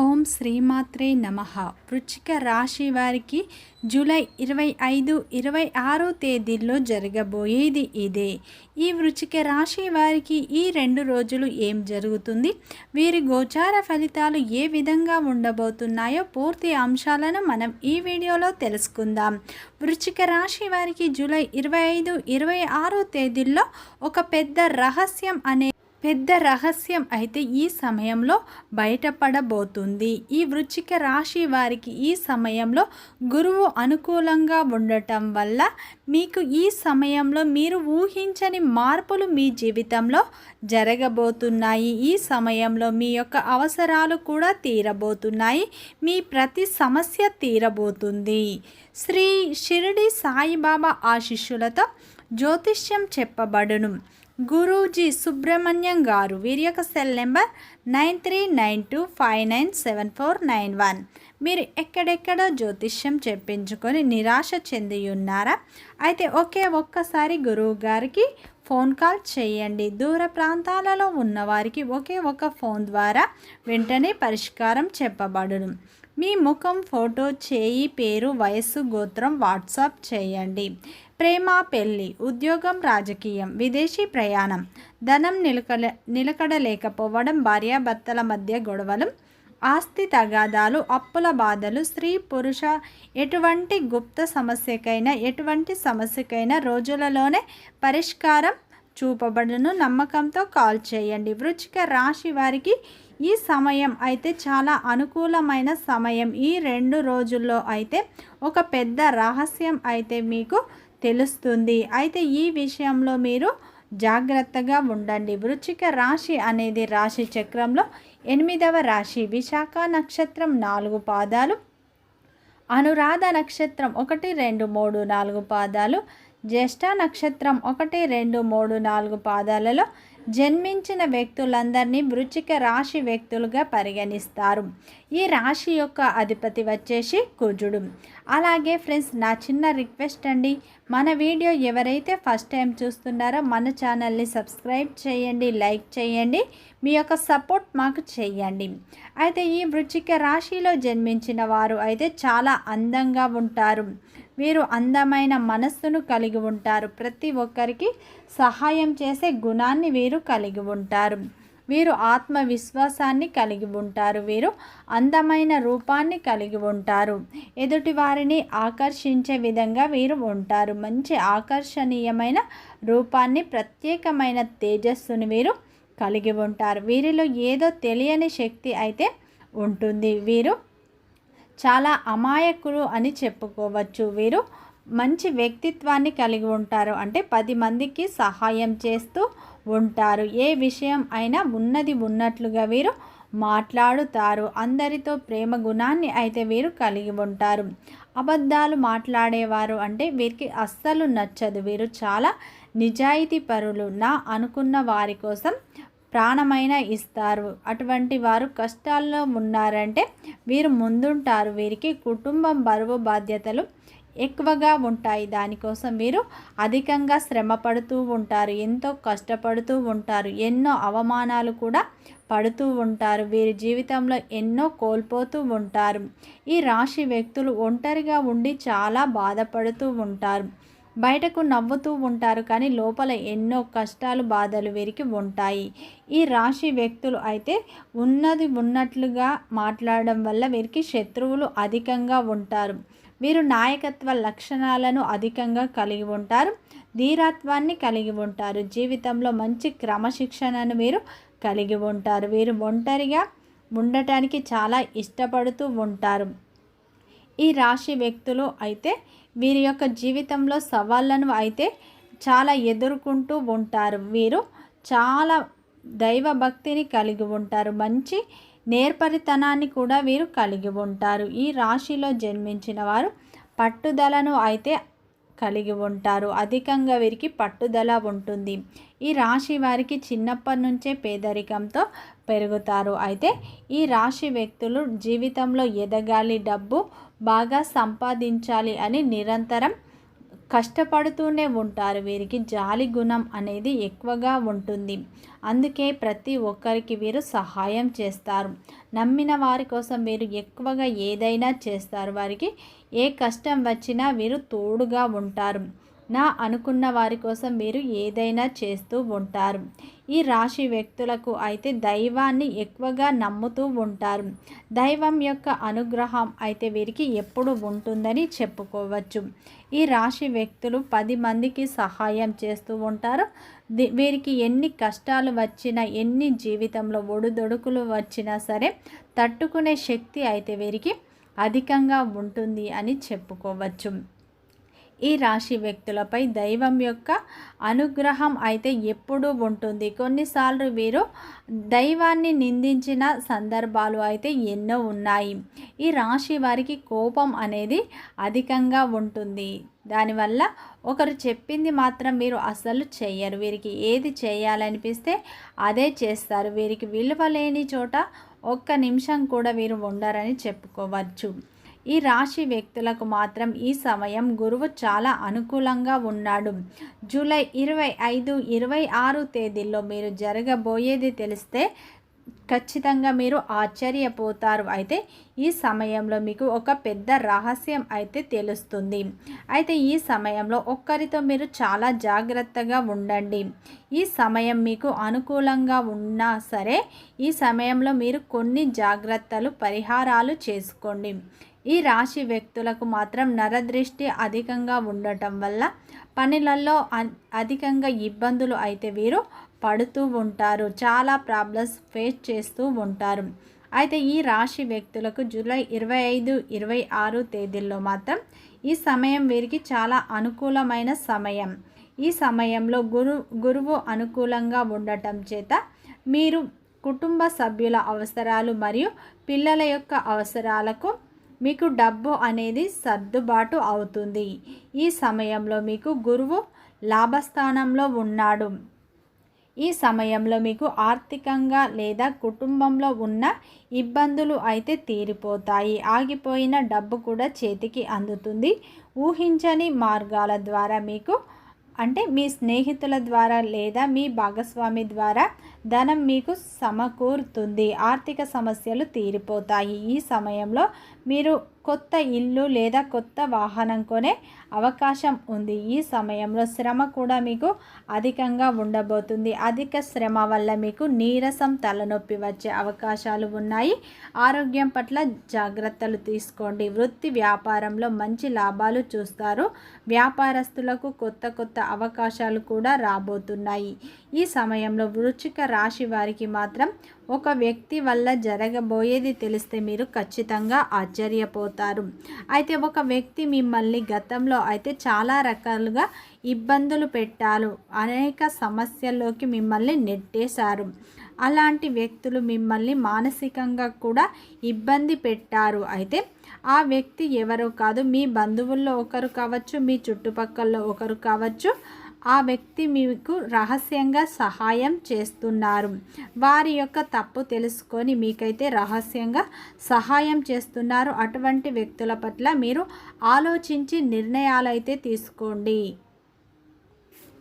ఓం శ్రీమాత్రే నమ. వృచ్చిక రాశి వారికి జూలై ఇరవై ఐదు ఇరవై ఆరో తేదీల్లో జరగబోయేది ఇదే. ఈ వృచ్చిక రాశి వారికి ఈ రెండు రోజులు ఏం జరుగుతుంది? వీరి గోచార ఫలితాలు ఏ విధంగా ఉండబోతున్నాయో పూర్తి అంశాలను మనం ఈ వీడియోలో తెలుసుకుందాం. వృచ్చిక రాశి వారికి జూలై ఇరవై ఐదు ఇరవై ఆరో తేదీల్లో ఒక పెద్ద రహస్యం అనే పెద్ద రహస్యం అయితే ఈ సమయంలో బయటపడబోతుంది. ఈ వృచ్చిక రాశి వారికి ఈ సమయంలో గురువు అనుకూలంగా ఉండటం వల్ల మీకు ఈ సమయంలో మీరు ఊహించని మార్పులు మీ జీవితంలో జరగబోతున్నాయి. ఈ సమయంలో మీ యొక్క అవసరాలు కూడా తీరబోతున్నాయి. మీ ప్రతి సమస్య తీరబోతుంది. శ్రీ షిరిడి సాయిబాబా ఆశిష్యులతో జ్యోతిష్యం చెప్పబడును. గురూజీ సుబ్రహ్మణ్యం గారు వీరి యొక్క cell number nine three nine two five nine seven four nine one. మీరు ఎక్కడెక్కడో జ్యోతిష్యం చెప్పించుకొని నిరాశ చెంది ఉన్నారా అయితే ఒకే ఒక్కసారి గురువు గారికి ఫోన్ కాల్ చేయండి. దూర ప్రాంతాలలో ఉన్నవారికి ఒకే ఒక ఫోన్ ద్వారా వెంటనే పరిష్కారం చెప్పబడును. మీ ముఖం ఫోటో చేయి పేరు వయస్సు గోత్రం వాట్సాప్ చేయండి. ప్రేమ పెళ్ళి ఉద్యోగం రాజకీయం విదేశీ ప్రయాణం ధనం నిలకడ నిలకడలేకపోవడం భార్యాభర్తల మధ్య గొడవలు ఆస్తి తగాదాలు అప్పుల బాధలు స్త్రీ పురుష ఎటువంటి గుప్త సమస్యకైనా ఎటువంటి సమస్యకైనా రోజులలోనే పరిష్కారం చూపబడును నమ్మకంతో కాల్ చేయండి. వృచ్చిక రాశి వారికి ఈ సమయం అయితే చాలా అనుకూలమైన సమయం. ఈ రెండు రోజుల్లో అయితే ఒక పెద్ద రహస్యం అయితే మీకు తెలుస్తుంది. అయితే ఈ విషయంలో మీరు జాగ్రత్తగా ఉండండి. వృచ్చిక రాశి అనేది రాశి చక్రంలో ఎనిమిదవ రాశి. విశాఖ నక్షత్రం నాలుగు పాదాలు అనురాధ నక్షత్రం ఒకటి రెండు మూడు నాలుగు పాదాలు జ్యేష్ఠ నక్షత్రం ఒకటి రెండు మూడు నాలుగు పాదాలలో జన్మించిన వ్యక్తులందరినీ వృచ్చిక రాశి వ్యక్తులుగా పరిగణిస్తారు. ఈ రాశి యొక్క అధిపతి వచ్చేసి కుజుడు. అలాగే ఫ్రెండ్స్ నా చిన్న రిక్వెస్ట్ అండి మన వీడియో ఎవరైతే ఫస్ట్ టైం చూస్తున్నారో మన ఛానల్ని సబ్స్క్రైబ్ చేయండి లైక్ చేయండి మీ యొక్క సపోర్ట్ మాకు చేయండి. అయితే ఈ వృచ్చిక రాశిలో జన్మించిన వారు అయితే చాలా అందంగా ఉంటారు. వీరు అందమైన మనస్సును కలిగి ఉంటారు. ప్రతి ఒక్కరికి సహాయం చేసే గుణాన్ని వీరు కలిగి ఉంటారు. వీరు ఆత్మవిశ్వాసాన్ని కలిగి ఉంటారు. వీరు అందమైన రూపాన్ని కలిగి ఉంటారు. ఎదుటి వారిని ఆకర్షించే విధంగా వీరు ఉంటారు. మంచి ఆకర్షణీయమైన రూపాన్ని ప్రత్యేకమైన తేజస్సును వీరు కలిగి ఉంటారు. వీరిలో ఏదో తెలియని శక్తి అయితే ఉంటుంది. వీరు చాలా అమాయకులు అని చెప్పుకోవచ్చు. వీరు మంచి వ్యక్తిత్వాన్ని కలిగి ఉంటారు. అంటే పది మందికి సహాయం చేస్తూ ఉంటారు. ఏ విషయం అయినా ఉన్నది ఉన్నట్లుగా వీరు మాట్లాడుతారు. అందరితో ప్రేమ గుణాన్ని అయితే వీరు కలిగి ఉంటారు. అబద్ధాలు మాట్లాడేవారు అంటే వీరికి అస్సలు నచ్చదు. వీరు చాలా నిజాయితీ పరులు నా అనుకున్న వారి కోసం ప్రాణమైన ఇస్తారు. అటువంటి వారు కష్టాల్లో ఉన్నారంటే వీరు ముందుంటారు. వీరికి కుటుంబం బరువు బాధ్యతలు ఎక్కువగా ఉంటాయి. దానికోసం వీరు అధికంగా శ్రమ పడుతూ ఉంటారు. ఎంతో కష్టపడుతూ ఉంటారు. ఎన్నో అవమానాలు కూడా పడుతూ ఉంటారు. వీరి జీవితంలో ఎన్నో కోల్పోతూ ఉంటారు. ఈ రాశి వ్యక్తులు ఒంటరిగా ఉండి చాలా బాధపడుతూ ఉంటారు. బయటకు నవ్వుతూ ఉంటారు కానీ లోపల ఎన్నో కష్టాలు బాధలు వీరికి ఉంటాయి. ఈ రాశి వ్యక్తులు అయితే ఉన్నది ఉన్నట్లుగా మాట్లాడడం వల్ల వీరికి శత్రువులు అధికంగా ఉంటారు. వీరు నాయకత్వ లక్షణాలను అధికంగా కలిగి ఉంటారు ధీరత్వాన్ని కలిగి ఉంటారు. జీవితంలో మంచి క్రమశిక్షణను వీరు కలిగి ఉంటారు. వీరు ఒంటరిగా ఉండటానికి చాలా ఇష్టపడుతూ ఉంటారు. ఈ రాశి వ్యక్తులు అయితే వీరి యొక్క జీవితంలో సవాళ్ళను అయితే చాలా ఎదుర్కొంటూ ఉంటారు. వీరు చాలా దైవ భక్తిని కలిగి ఉంటారు. మంచి నేర్పరితనాన్ని కూడా వీరు కలిగి ఉంటారు. ఈ రాశిలో జన్మించిన వారు పట్టుదలను అయితే కలిగి ఉంటారు. అధికంగా వీరికి పట్టుదల ఉంటుంది. ఈ రాశి వారికి చిన్నప్పటి నుంచే పేదరికంతో పెరుగుతారు. అయితే ఈ రాశి వ్యక్తులు జీవితంలో ఎదగాలి డబ్బు బాగా సంపాదించాలి అని నిరంతరం కష్టపడుతూనే ఉంటారు. వీరికి జాలి గుణం అనేది ఎక్కువగా ఉంటుంది. అందుకే ప్రతి ఒక్కరికి వీరు సహాయం చేస్తారు. నమ్మిన వారి కోసం వీరు ఎక్కువగా ఏదైనా చేస్తారు. వారికి ఏ కష్టం వచ్చినా వీరు తోడుగా ఉంటారు. నా అనుకున్న వారి కోసం మీరు ఏదైనా చేస్తూ ఉంటారు. ఈ రాశి వ్యక్తులకు అయితే దైవాన్ని ఎక్కువగా నమ్ముతూ ఉంటారు. దైవం యొక్క అనుగ్రహం అయితే వీరికి ఎప్పుడు ఉంటుందని చెప్పుకోవచ్చు. ఈ రాశి వ్యక్తులు పది మందికి సహాయం చేస్తూ ఉంటారు. వీరికి ఎన్ని కష్టాలు వచ్చినా ఎన్ని జీవితంలో ఒడుదొడుకులు వచ్చినా సరే తట్టుకునే శక్తి అయితే వీరికి అధికంగా ఉంటుంది అని చెప్పుకోవచ్చు. ఈ రాశి వ్యక్తులపై దైవం యొక్క అనుగ్రహం అయితే ఎప్పుడూ ఉంటుంది. కొన్నిసార్లు వీరు దైవాన్ని నిందించిన సందర్భాలు అయితే ఎన్నో ఉన్నాయి. ఈ రాశి వారికి కోపం అనేది అధికంగా ఉంటుంది. దానివల్ల ఒకరు చెప్పింది మాత్రం మీరు అసలు చేయరు. వీరికి ఏది చేయాలనిపిస్తే అదే చేస్తారు. వీరికి విలువ లేని చోట ఒక్క నిమిషం కూడా వీరు ఉండరని చెప్పుకోవచ్చు. ఈ రాశి వ్యక్తులకు మాత్రం ఈ సమయం గురువు చాలా అనుకూలంగా ఉన్నాడు. జూలై ఇరవై ఐదు ఇరవై ఆరు తేదీల్లో మీరు జరగబోయేది తెలిస్తే ఖచ్చితంగా మీరు ఆశ్చర్యపోతారు. అయితే ఈ సమయంలో మీకు ఒక పెద్ద రహస్యం అయితే తెలుస్తుంది. అయితే ఈ సమయంలో ఒక్కరితో మీరు చాలా జాగ్రత్తగా ఉండండి. ఈ సమయం మీకు అనుకూలంగా ఉన్నా సరే ఈ సమయంలో మీరు కొన్ని జాగ్రత్తలు పరిహారాలు చేసుకోండి. ఈ రాశి వ్యక్తులకు మాత్రం నరదృష్టి అధికంగా ఉండటం వల్ల పనులలో అధికంగా ఇబ్బందులు అయితే వీరు పడుతూ ఉంటారు చాలా ప్రాబ్లమ్స్ ఫేస్ చేస్తూ ఉంటారు. అయితే ఈ రాశి వ్యక్తులకు జూలై ఇరవై ఐదు ఇరవై ఆరు తేదీల్లో మాత్రం ఈ సమయం వీరికి చాలా అనుకూలమైన సమయం. ఈ సమయంలో గురు గురువు అనుకూలంగా ఉండటం చేత మీరు కుటుంబ సభ్యుల అవసరాలు మరియు పిల్లల యొక్క అవసరాలకు మీకు డబ్బు అనేది సర్దుబాటు అవుతుంది. ఈ సమయంలో మీకు గురువు లాభస్థానంలో ఉన్నాడు. ఈ సమయంలో మీకు ఆర్థికంగా లేదా కుటుంబంలో ఉన్న ఇబ్బందులు అయితే తీరిపోతాయి. ఆగిపోయిన డబ్బు కూడా చేతికి అందుతుంది. ఊహించని మార్గాల ద్వారా మీకు అంటే మీ స్నేహితుల ద్వారా లేదా మీ భాగస్వామి ద్వారా ధనం మీకు సమకూరుతుంది. ఆర్థిక సమస్యలు తీరిపోతాయి. ఈ సమయంలో మీరు కొత్త ఇల్లు లేదా కొత్త వాహనం కొనే అవకాశం ఉంది. ఈ సమయంలో శ్రమ కూడా మీకు అధికంగా ఉండబోతుంది. అధిక శ్రమ వల్ల మీకు నీరసం తలనొప్పి వచ్చే అవకాశాలు ఉన్నాయి. ఆరోగ్యం పట్ల జాగ్రత్తలు తీసుకోండి. వృత్తి వ్యాపారంలో మంచి లాభాలు చూస్తారు. వ్యాపారస్తులకు కొత్త కొత్త అవకాశాలు కూడా రాబోతున్నాయి. ఈ సమయంలో వృచ్చిక రాశి వారికి మాత్రం ఒక వ్యక్తి వల్ల జరగబోయేది తెలిస్తే మీరు ఖచ్చితంగా ఆశ్చర్యపోతారు. అయితే ఒక వ్యక్తి మిమ్మల్ని గతంలో అయితే చాలా రకాలుగా ఇబ్బందులు పెట్టారు. అనేక సమస్యల్లోకి మిమ్మల్ని నెట్టేశారు. అలాంటి వ్యక్తులు మిమ్మల్ని మానసికంగా కూడా ఇబ్బంది పెట్టారు. అయితే ఆ వ్యక్తి ఎవరో కాదు మీ బంధువుల్లో ఒకరు కావచ్చు మీ చుట్టుపక్కల ఒకరు కావచ్చు ఆ వ్యక్తి మీకు రహస్యంగా సహాయం చేస్తున్నారు. వారి యొక్క తప్పు తెలుసుకొని మీకైతే రహస్యంగా సహాయం చేస్తున్నారు. అటువంటి వ్యక్తుల పట్ల మీరు ఆలోచించి నిర్ణయాలు అయితే తీసుకోండి.